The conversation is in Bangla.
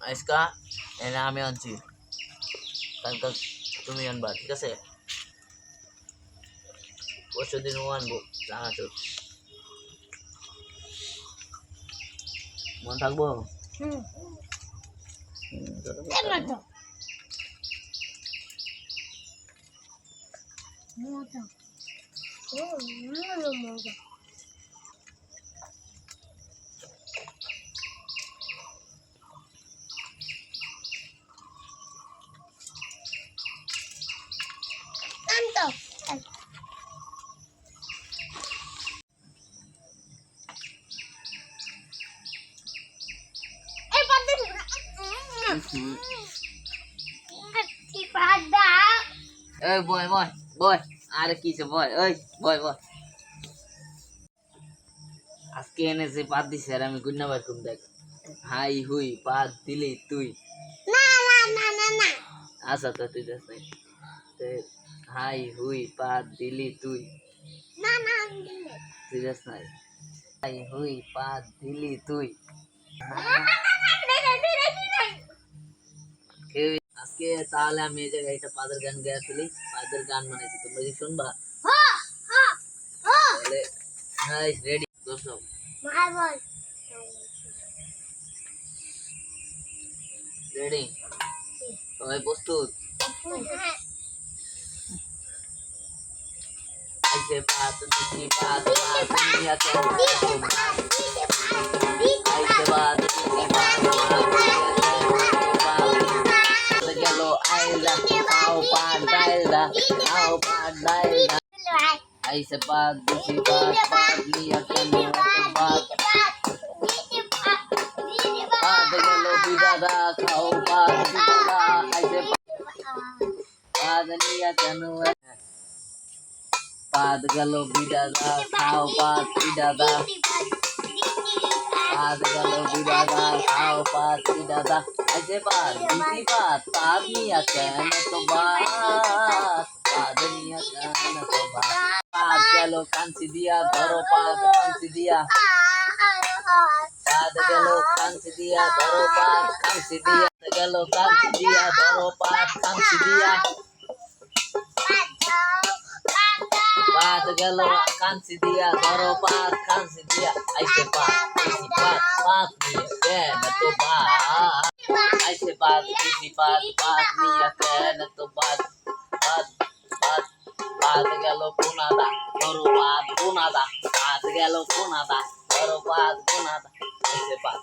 আজকা এনে আমি আনছি কালকে তুমি আনবা ঠিক আছে পরশু দিন ও আনব চানাচুর মন থাকব চলো, চলো। হুম। এই বয় বয় বয় আরে কিসে বয় ওই বয় বয় আজকে এনেছে পাত দিছে আর আমি গুন্না বার করুম দেখ হাই হুই পাত দিলি তুই আচ্ছা তো তুই দেখ হাই হুই পাত দিলি তুই তুই দেখ নাই হাই হুই পাত দিলি তুই আজকে তাহলে আমি এই জায়গায় একটা পাদের গান গেয়ে ফেলি পাদের গান বানাইছি তোমরা কি শুনবা তাহলে হাই রেডি দর্শক রেডি সবাই প্রস্তুত আইসে পাত দিছি পাত পাত নিয়া কেন आओ पाद भाई ऐसे बात दूसरी बात बात लिया करने वाली बात बात गलो बिदादा खाओ बात बिदादा ऐसे बात लिया करने पाद गलो बिदादा खाओ पाद बिदादा पाद गलो बिदादा खाओ पाद बिदादा ऐसे बात दूसरी बात बात लिया कहने तो बात কাঞ্চি দিয়া ধরো পাত কাঞ্চি দিয়া পাত গেল কাঞ্চি দিয়া ধরো পাত কাঞ্চি দিয়া গেল কাঞ্চি দিয়া ধরো পাত কাঞ্চি দিয়া পাত গেল কাঞ্চি দিয়া ধরো পাত কাঞ্চি দিয়া আইসে পাত দিছি পাত পাত নিয়ে কেন তো বাত আইসে পাত দিছি পাত পাত নিয়ে কেন তো বাত পাত পাত পাত গেল কোনাদা ধরো পাত কোনাদা পাত গেল কোনাদা ধরো পাত কোনাদা আইসে পাত